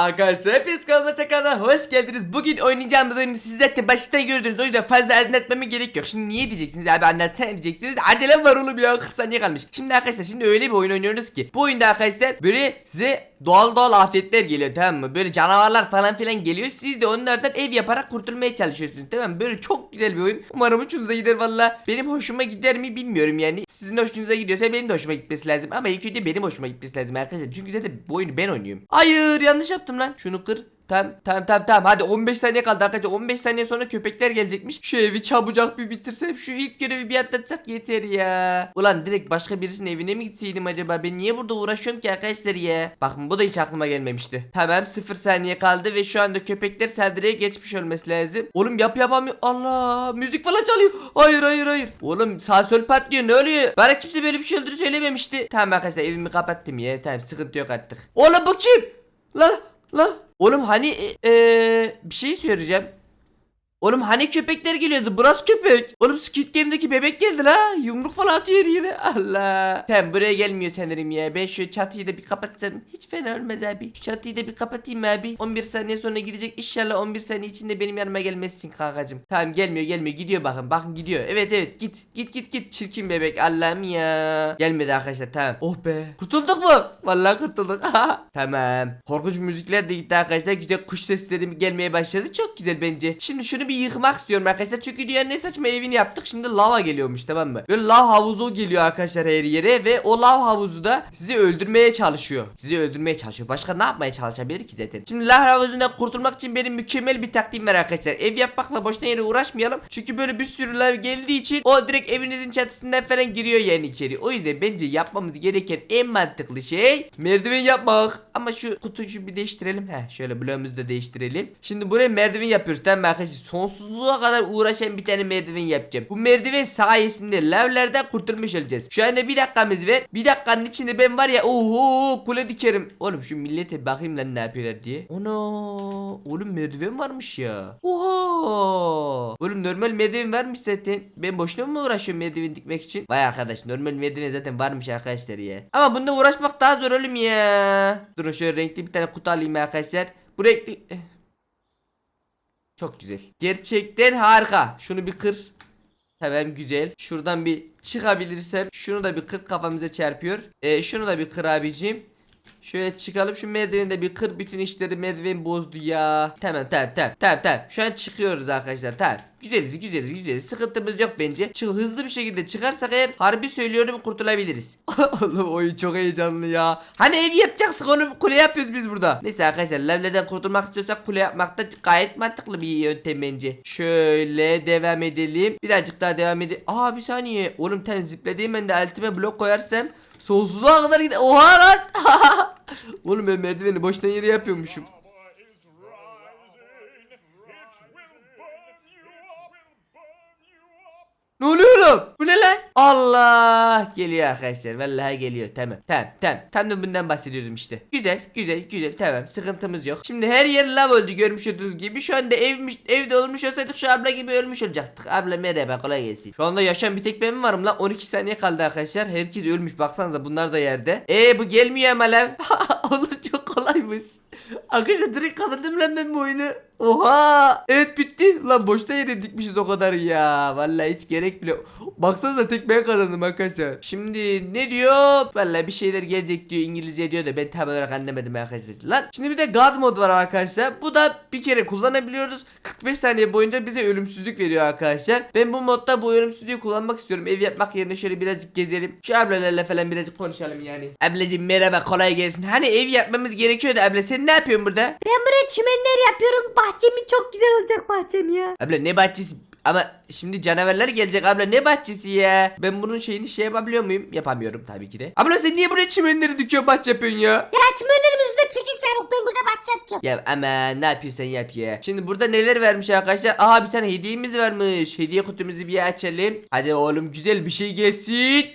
Arkadaşlar hepiniz kanalıma tekrardan hoş geldiniz. Bugün oynayacağımız oyunu siz zaten baştan gördünüz. O yüzden fazla anlatmama gerek yok. Şimdi niye diyeceksiniz abi anlatsana diyeceksiniz. Acelem var oğlum ya 40 saniye kalmış. Şimdi arkadaşlar şimdi öyle bir oyun oynuyoruz ki. Bu oyunda arkadaşlar böyle size doğal doğal afetler geliyor tamam mı? Böyle canavarlar falan filan geliyor. Siz de onlardan ev yaparak kurtulmaya çalışıyorsunuz tamam mı? Böyle çok güzel bir oyun. Umarım hoşunuza gider valla. Benim hoşuma gider mi bilmiyorum yani. Sizin hoşunuza gidiyorsa benim de hoşuma gitmesi lazım. Ama ilk önce benim hoşuma gitmesi lazım arkadaşlar. Çünkü zaten bu oyunu ben oynuyorum. Hayır yanlış yaptım lan. Şunu kır. Tamam tamam tamam tamam hadi 15 saniye kaldı arkadaşlar. 15 saniye sonra köpekler gelecekmiş. Şu evi çabucak bir bitirsem şu ilk görevi bir atlatsak yeter ya. Ulan direkt başka birisinin evine mi gitseydim acaba? Ben niye burada uğraşıyorum ki arkadaşlar ya? Bakın bu da hiç aklıma gelmemişti. Tamam 0 saniye kaldı ve şu anda köpekler saldırıya geçmiş olması lazım. Oğlum yap yapamıyor. Allah müzik falan çalıyor. Hayır hayır hayır. Oğlum sağ sol patlıyor. Ne oluyor? Bana kimse böyle bir şey olduğunu söylememişti. Tamam arkadaşlar evimi kapattım ya. Tamam sıkıntı yok artık. Oğlum bu kim? Lan lan Oğlum hani e, e, bir şey söyleyeceğim. Oğlum hani köpekler geliyordu burası köpek. Oğlum Squid Game'deki bebek geldi la. Yumruk falan atıyor yine. Allah. Tamam buraya gelmiyor sanırım ya. Ben şu çatıyı da bir kapatsam hiç fena olmaz abi. Şu çatıyı da bir kapatayım abi. 11 saniye sonra gidecek. İnşallah 11 saniye içinde benim yanıma gelmezsin kankacım. Tamam gelmiyor gelmiyor gidiyor bakın. Bakın gidiyor. Evet evet git. Git git git. Çirkin bebek Allah'ım ya. Gelmedi arkadaşlar tamam. Oh be. Kurtulduk mu? Vallahi kurtulduk. tamam. Korkunç müzikler de gitti arkadaşlar. Güzel kuş sesleri gelmeye başladı. Çok güzel bence. Şimdi şunu bir yıkmak istiyorum arkadaşlar. Çünkü dünyanın ne saçma evini yaptık. Şimdi lava geliyormuş tamam mı? Böyle lav havuzu geliyor arkadaşlar her yere. Ve o lav havuzu da sizi öldürmeye çalışıyor. Sizi öldürmeye çalışıyor. Başka ne yapmaya çalışabilir ki zaten? Şimdi lav havuzundan kurtulmak için benim mükemmel bir taktiğim var arkadaşlar. Ev yapmakla boşuna yere uğraşmayalım. Çünkü böyle bir sürü lav geldiği için o direkt evinizin çatısından falan giriyor yani içeri. O yüzden bence yapmamız gereken en mantıklı şey merdiven yapmak. Ama şu kutucu bir değiştirelim. Heh şöyle bloğumuzu da değiştirelim. Şimdi buraya merdiven yapıyoruz tamam mı arkadaşlar? Sonsuzluğa kadar uğraşan bir tane merdiven yapacağım. Bu merdiven sayesinde lavlerden kurtulmuş olacağız. Şu anda bir dakikamız var. Bir dakikanın içinde ben var ya oho kule dikerim. Oğlum şu millete bakayım lan ne yapıyorlar diye. Ana oğlum merdiven varmış ya. Oha. Oğlum normal merdiven varmış zaten. Ben boşuna mı uğraşıyorum merdiven dikmek için? Vay arkadaş normal merdiven zaten varmış arkadaşlar ya. Ama bunda uğraşmak daha zor oğlum ya. Durun şöyle renkli bir tane kutu alayım arkadaşlar. Bu renkli... Çok güzel. Gerçekten harika. Şunu bir kır. Tamam güzel. Şuradan bir çıkabilirsem şunu da bir kır kafamıza çarpıyor. Ee, şunu da bir kır abicim. Şöyle çıkalım şu merdiveni de bir kır bütün işleri merdiven bozdu ya. Tamam tamam tamam tamam tamam. Şu an çıkıyoruz arkadaşlar tamam. Güzeliz güzeliz güzeliz. Sıkıntımız yok bence. Çık hızlı bir şekilde çıkarsak eğer harbi söylüyorum kurtulabiliriz. Oğlum oyun çok heyecanlı ya. Hani ev yapacaktık onu kule yapıyoruz biz burada. Neyse arkadaşlar lavlerden kurtulmak istiyorsak kule yapmak da gayet mantıklı bir yöntem bence. Şöyle devam edelim. Birazcık daha devam edelim. Aa bir saniye. Oğlum ten zıpladığım ben de altime blok koyarsam Sonsuza kadar gider. Oha lan. Oğlum ben merdiveni boşuna yere yapıyormuşum. Ne oluyor oğlum? Bu ne lan? Allah geliyor arkadaşlar. Vallahi geliyor. Tamam. Tamam. Tamam. Tam da bundan bahsediyordum işte. Güzel. Güzel. Güzel. Tamam. Sıkıntımız yok. Şimdi her yer lav oldu görmüş olduğunuz gibi. Şu anda evmiş, evde olmuş olsaydık şu abla gibi ölmüş olacaktık. Abla merhaba kolay gelsin. Şu anda yaşayan bir tek ben varım lan? 12 saniye kaldı arkadaşlar. Herkes ölmüş. Baksanıza bunlar da yerde. Ee bu gelmiyor ama lan. Oğlum çok kolaymış. Arkadaşlar direkt kazandım lan ben bu oyunu. Oha! Evet bitti. Lan boşta yere dikmişiz o kadar ya. Vallahi hiç gerek bile. Baksanıza tek ben kazandım arkadaşlar. Şimdi ne diyor? Vallahi bir şeyler gelecek diyor. İngilizce diyor da ben tam olarak anlamadım arkadaşlar. Lan şimdi bir de God mod var arkadaşlar. Bu da bir kere kullanabiliyoruz. 45 saniye boyunca bize ölümsüzlük veriyor arkadaşlar. Ben bu modda bu ölümsüzlüğü kullanmak istiyorum. Ev yapmak yerine şöyle birazcık gezelim. Şu ablalarla falan birazcık konuşalım yani. Ablacım merhaba kolay gelsin. Hani ev yapmamız gerekiyordu abla. Sen yapıyorsun burada? Ben buraya çimenler yapıyorum. Bahçemin çok güzel olacak bahçem ya. Abla ne bahçesi? Ama şimdi canavarlar gelecek abla ne bahçesi ya? Ben bunun şeyini şey yapabiliyor muyum? Yapamıyorum tabii ki de. Abla sen niye buraya çimenleri dikiyor bahçe yapıyorsun ya? Ya çimenlerim üstüne çekil çabuk ben burada bahçe yapacağım. Ya ama ne yapıyorsan yap ya. Şimdi burada neler vermiş arkadaşlar? Aha bir tane hediyemiz varmış. Hediye kutumuzu bir açalım. Hadi oğlum güzel bir şey gelsin.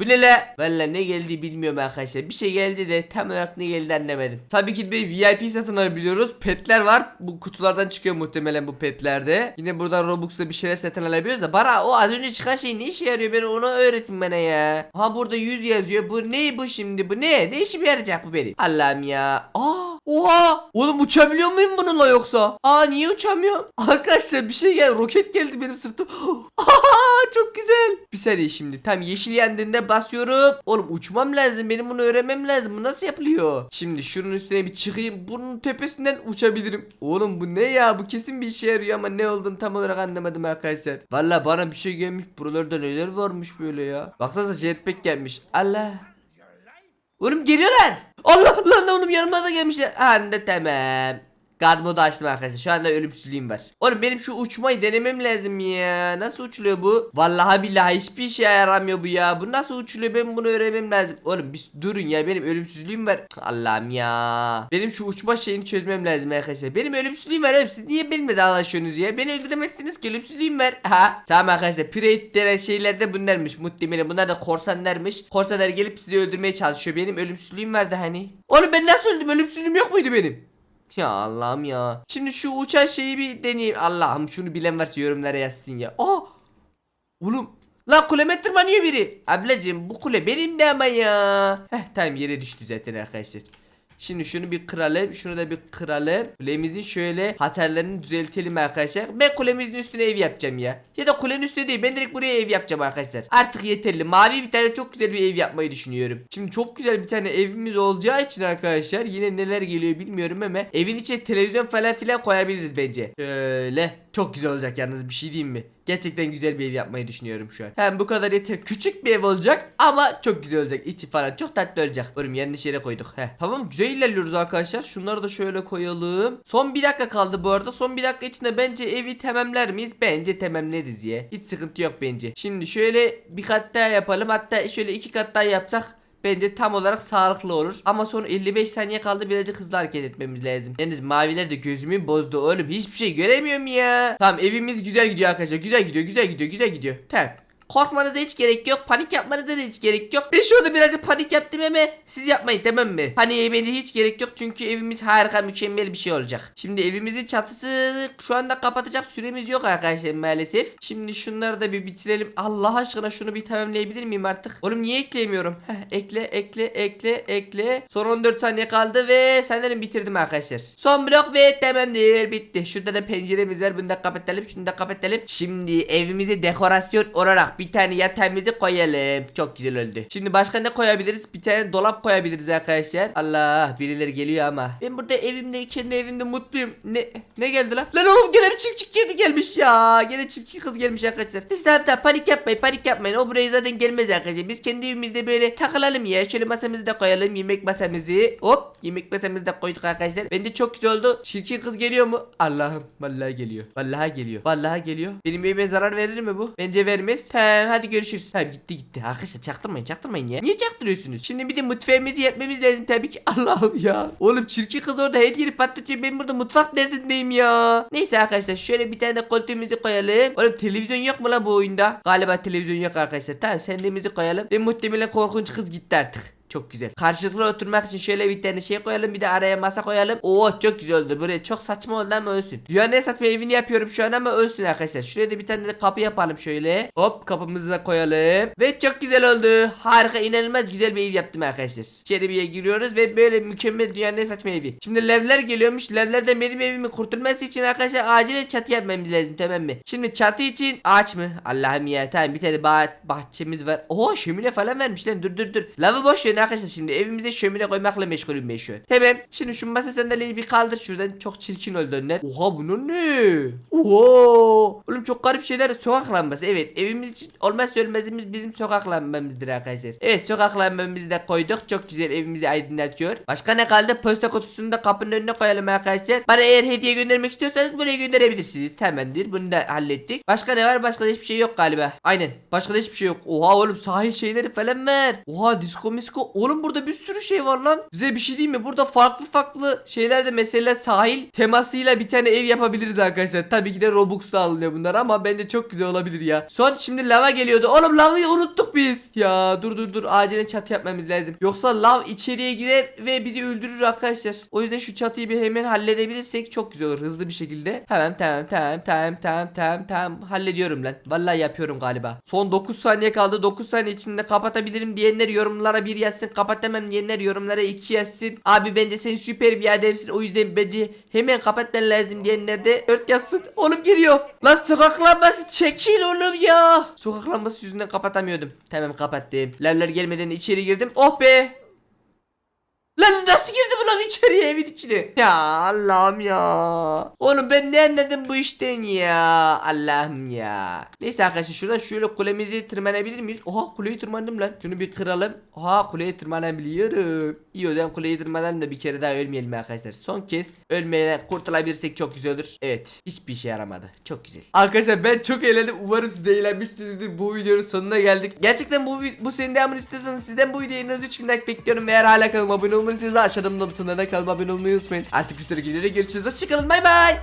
Bu ne la? Valla ne geldi bilmiyorum arkadaşlar. Bir şey geldi de tam olarak ne geldi anlamadım. Tabii ki bir VIP satın alabiliyoruz. Petler var. Bu kutulardan çıkıyor muhtemelen bu petlerde. Yine buradan Robux'la bir şeyler satın alabiliyoruz da. Bara o az önce çıkan şey ne işe yarıyor? Ben onu öğretin bana ya. Ha burada 100 yazıyor. Bu ne bu şimdi? Bu ne? Ne işime yarayacak bu benim? Allah'ım ya. Aa Oha! Oğlum uçabiliyor muyum bununla yoksa? Aa niye uçamıyorum? Arkadaşlar bir şey geldi. Roket geldi benim sırtım. Çok güzel. Bir saniye şimdi. Tam yeşil yandığında basıyorum. Oğlum uçmam lazım. Benim bunu öğrenmem lazım. Bu nasıl yapılıyor? Şimdi şunun üstüne bir çıkayım. Bunun tepesinden uçabilirim. Oğlum bu ne ya? Bu kesin bir işe yarıyor ama ne olduğunu tam olarak anlamadım arkadaşlar. Valla bana bir şey gelmiş. Buralarda neler varmış böyle ya. Baksanıza jetpack gelmiş. Allah. Oğlum geliyorlar. Allah lan oğlum yanıma da gelmişler. Anda tamam. God modu açtım arkadaşlar. Şu anda ölümsüzlüğüm var. Oğlum benim şu uçmayı denemem lazım ya. Nasıl uçuluyor bu? Vallahi billahi hiçbir işe yaramıyor bu ya. Bu nasıl uçuluyor? Ben bunu öğrenmem lazım. Oğlum bir durun ya. Benim ölümsüzlüğüm var. Allah'ım ya. Benim şu uçma şeyini çözmem lazım arkadaşlar. Benim ölümsüzlüğüm var oğlum. Siz niye benimle dalaşıyorsunuz ya? Beni öldüremezsiniz ki ölümsüzlüğüm var. Ha. Tamam arkadaşlar. Pirate denen şeyler de bunlarmış. Muhtemelen bunlar da korsanlarmış. Korsanlar gelip sizi öldürmeye çalışıyor. Benim ölümsüzlüğüm vardı hani. Oğlum ben nasıl öldüm? Ölümsüzlüğüm yok muydu benim? Ya Allah'ım ya. Şimdi şu uçan şeyi bir deneyeyim. Allah'ım şunu bilen varsa yorumlara yazsın ya. Aa! Oğlum. Lan kuleme tırmanıyor biri. Ablacığım bu kule benim de ama ya. Heh tamam yere düştü zaten arkadaşlar. Şimdi şunu bir kıralım. Şunu da bir kıralım. Kulemizin şöyle hatalarını düzeltelim arkadaşlar. Ben kulemizin üstüne ev yapacağım ya. Ya da kulenin üstüne değil. Ben direkt buraya ev yapacağım arkadaşlar. Artık yeterli. Mavi bir tane çok güzel bir ev yapmayı düşünüyorum. Şimdi çok güzel bir tane evimiz olacağı için arkadaşlar. Yine neler geliyor bilmiyorum ama evin içine televizyon falan filan koyabiliriz bence. Şöyle. Çok güzel olacak yalnız bir şey diyeyim mi? Gerçekten güzel bir ev yapmayı düşünüyorum şu an. Hem bu kadar yeter. Küçük bir ev olacak ama çok güzel olacak. İçi falan çok tatlı olacak. Oğlum yanlış yere koyduk. Heh. Tamam güzel ilerliyoruz arkadaşlar. Şunları da şöyle koyalım. Son bir dakika kaldı bu arada. Son bir dakika içinde bence evi tamamlar mıyız? Bence tamamlarız ya. Hiç sıkıntı yok bence. Şimdi şöyle bir kat daha yapalım. Hatta şöyle iki kat daha yapsak Bence tam olarak sağlıklı olur. Ama son 55 saniye kaldı birazcık hızlı hareket etmemiz lazım. Yalnız maviler de gözümü bozdu oğlum. Hiçbir şey göremiyorum ya. Tamam evimiz güzel gidiyor arkadaşlar. Güzel gidiyor güzel gidiyor güzel gidiyor. Tamam. Korkmanıza hiç gerek yok. Panik yapmanıza da hiç gerek yok. Ben şurada birazcık panik yaptım ama siz yapmayın tamam mı? Paniğe bence hiç gerek yok çünkü evimiz harika mükemmel bir şey olacak. Şimdi evimizin çatısı şu anda kapatacak süremiz yok arkadaşlar maalesef. Şimdi şunları da bir bitirelim. Allah aşkına şunu bir tamamlayabilir miyim artık? Oğlum niye ekleyemiyorum? Heh, ekle ekle ekle ekle. Son 14 saniye kaldı ve sanırım bitirdim arkadaşlar. Son blok ve tamamdır bitti. Şurada da penceremiz var. Bunu da kapatalım. Şunu da kapatalım. Şimdi evimize dekorasyon olarak bir tane yatağımızı koyalım. Çok güzel oldu. Şimdi başka ne koyabiliriz? Bir tane dolap koyabiliriz arkadaşlar. Allah birileri geliyor ama. Ben burada evimde kendi evimde mutluyum. Ne ne geldi lan? Lan oğlum gene bir çirkin kedi gelmiş ya. Gene çirkin kız gelmiş arkadaşlar. Siz de hatta panik yapmayın panik yapmayın. O buraya zaten gelmez arkadaşlar. Biz kendi evimizde böyle takılalım ya. Şöyle masamızı da koyalım. Yemek masamızı. Hop yemek masamızı da koyduk arkadaşlar. Bence çok güzel oldu. Çirkin kız geliyor mu? Allah'ım. Vallahi geliyor. Vallahi geliyor. Vallahi geliyor. Benim evime zarar verir mi bu? Bence vermez. He hadi görüşürüz. Tamam gitti gitti. Arkadaşlar çaktırmayın çaktırmayın ya. Niye çaktırıyorsunuz? Şimdi bir de mutfağımızı yapmamız lazım tabii ki. Allah'ım ya. Oğlum çirkin kız orada her yeri patlatıyor. Ben burada mutfak derdindeyim ya. Neyse arkadaşlar şöyle bir tane de koltuğumuzu koyalım. Oğlum televizyon yok mu lan bu oyunda? Galiba televizyon yok arkadaşlar. Tamam sendemizi koyalım. Ve muhtemelen korkunç kız gitti artık. Çok güzel. Karşılıklı oturmak için şöyle bir tane şey koyalım. Bir de araya masa koyalım. Oo çok güzel oldu. Buraya çok saçma oldu ama ölsün. Dünyanın en saçma evini yapıyorum şu an ama ölsün arkadaşlar. Şuraya da bir tane de kapı yapalım şöyle. Hop kapımızı da koyalım. Ve çok güzel oldu. Harika inanılmaz güzel bir ev yaptım arkadaşlar. İçeri giriyoruz ve böyle mükemmel dünyanın en saçma evi. Şimdi levler geliyormuş. Levlerden benim evimin kurtulması için arkadaşlar acilen çatı yapmamız lazım tamam mı? Şimdi çatı için ağaç mı? Allah'ım ya tamam bir tane bah- bahçemiz var. Oo şömine falan vermiş lan dur dur dur. Lavı boş verin arkadaşlar şimdi evimize şömine koymakla meşgulüm ben. Tamam şimdi şu masa sandalyeyi bir kaldır şuradan çok çirkin oldu önler. Oha bunun ne? Oha. Oğlum çok garip şeyler sokak lambası evet evimiz için olmazsa ölmezimiz bizim sokak lambamızdır arkadaşlar. Evet sokak lambamızı da koyduk çok güzel evimizi aydınlatıyor. Başka ne kaldı? Posta kutusunu da kapının önüne koyalım arkadaşlar. Bana eğer hediye göndermek istiyorsanız buraya gönderebilirsiniz. Tamamdır bunu da hallettik. Başka ne var? Başka da hiçbir şey yok galiba. Aynen. Başka da hiçbir şey yok. Oha oğlum sahil şeyleri falan var. Oha disco misko. Oğlum burada bir sürü şey var lan. Size bir şey diyeyim mi? Burada farklı farklı şeyler de mesela sahil temasıyla bir tane ev yapabiliriz arkadaşlar. Tabii ki de Robux'ta alınıyor bunlar ama bence çok güzel olabilir ya. Son şimdi lava geliyordu. Oğlum lavayı unuttuk biz. Ya dur dur dur acilen çatı yapmamız lazım. Yoksa lav içeriye girer ve bizi öldürür arkadaşlar. O yüzden şu çatıyı bir hemen halledebilirsek çok güzel olur hızlı bir şekilde. Tamam tamam tamam tamam tamam tamam tamam hallediyorum lan. Vallahi yapıyorum galiba. Son 9 saniye kaldı. 9 saniye içinde kapatabilirim diyenler yorumlara bir yazsın. kapatamam diyenler yorumlara 2 yazsın. Abi bence sen süper bir adamsın o yüzden bence hemen kapatman lazım diyenler de 4 yazsın. Oğlum geliyor. Lan sokak lambası çekil oğlum ya. Sokak lambası yüzünden kapatamıyordum. Tamam kapattım. Lavlar gelmeden içeri girdim. Oh be. Lan nasıl girdi bu lan içeriye evin içine? Ya Allah'ım ya. Oğlum ben ne anladım bu işten ya. Allah'ım ya. Neyse arkadaşlar şuradan şöyle kulemizi tırmanabilir miyiz? Oha kuleyi tırmandım lan. Şunu bir kıralım. Oha kuleye tırmanabiliyorum. İyi o zaman kuleyi tırmanalım da bir kere daha ölmeyelim arkadaşlar. Son kez ölmeye kurtulabilirsek çok güzel olur. Evet hiçbir şey yaramadı. Çok güzel. Arkadaşlar ben çok eğlendim. Umarım siz de eğlenmişsinizdir. Bu videonun sonuna geldik. Gerçekten bu bu senin devamını istiyorsanız sizden bu videoya en az 3000 like bekliyorum. Eğer hala kanalıma abone olmadıysanız da aşağıdan butonlarına kanalıma abone olmayı unutmayın. Artık bir sonraki videoda görüşürüz. Hoşçakalın bay bay.